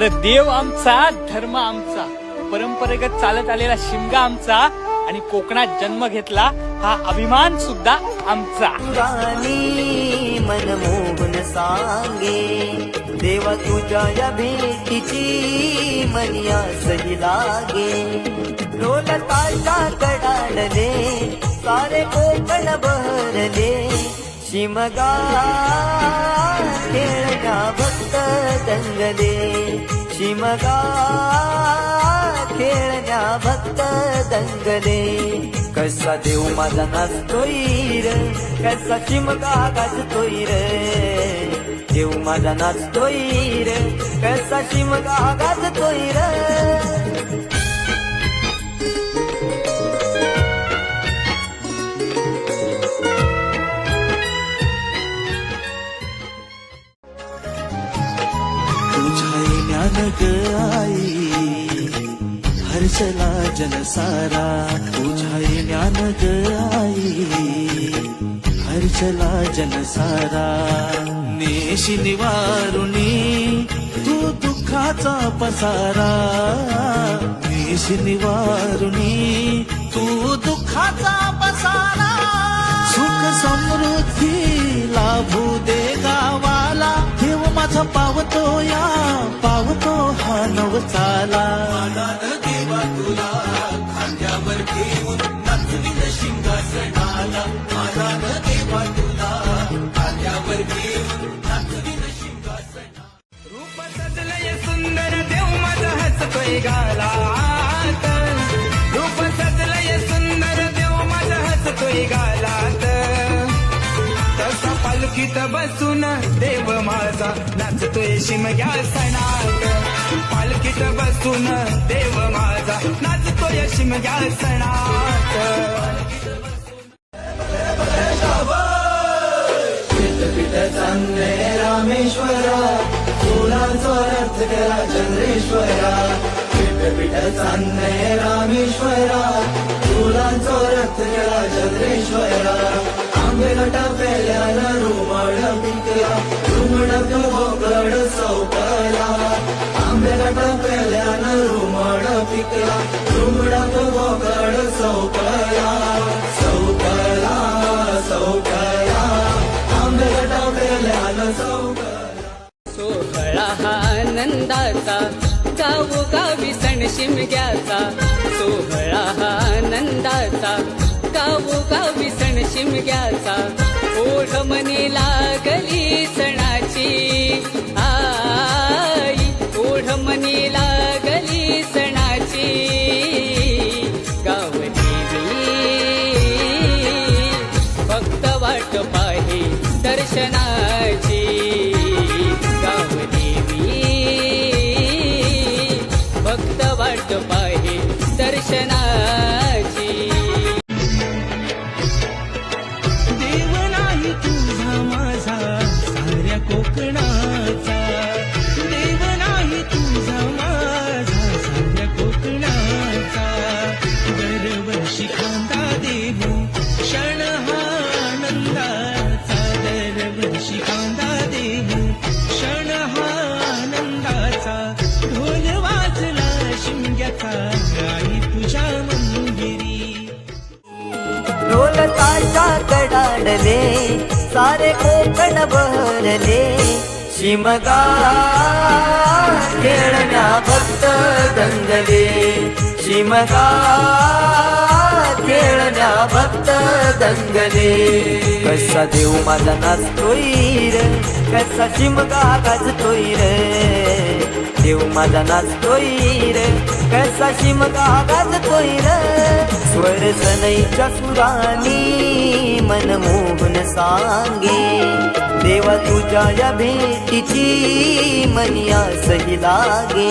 अरे देव आमचा धर्म आमचा परंपरेगत चालत आलेला शिमगा आमचा आणि कोकणात जन्म घेतला हा अभिमान सुद्धा आमचा. गाणी मनमोहन सांगे देवा तुझ्या या भेटीची मनिया सही लागे. ढोल ताशा कडाडले सारे कोकण बहरले. शिमगा खेळण्या भक्त दंगले शिमगा खेळण्या भक्त दंगले कसा देव माझा नाचतोय र कसा चिमका गाजतोय र देव माझा नाचतोय र कसा चिमका गाजतोय र ज्ञान आई हर्षला जनसारा तुझ्या ज्ञान ग आई हर्षला जनसारा नेशी निवारुणी तू दुःखाचा पसारा। नेशी निवारुणी तू दुःखाचा पसारा। सुख समृद्धी तुला खांद्यावर घेऊन देवा तुला खांद्यावर घेऊन रूप सजलय सुंदर देव माझा हसतोय गालात. रूप सजलय सुंदर देव माझा हसतोय गालात. तसा पालखीत बसून देव माझा नाचतोय शिमग्या सणात पालखीत बसून देव माझा नाचतोय शिमग्या सणात चांदे रामेश्वरा तुला रथ करा चंद्रेश्वरा पीठ चांदे रामेश्वरा तुला रथ करा चंद्रेश्वरा आंबे गटा पेल्याला रुमड पिकला रुमड भोगड चौकला आंबे पिकला रुमड भोगड सौकला सौकला सौकला. आंबट गटा सौकला. सोहळा हा आनंदाचा गावो गावी सण शिमग्याचा. सोहळा हा आनंदाचा गावो गावी सण शिमग्याचा. ओढ मनी लागली कडाडले सारे कोकण भरले. शिमगा खेळण्या भक्त दंगले. शिमगा खेळण्या भक्त दंगले. कसा देव माझा नाचतोय र कसा शिमगा गाजतोय रे. देव माझा नाचतोय रे कसा शिमगा गाजतोय रे. स्वर सनईच्या सुरानी मनमो सांगे. देवा तुझ्या या भेटीची मनिया सही लागे.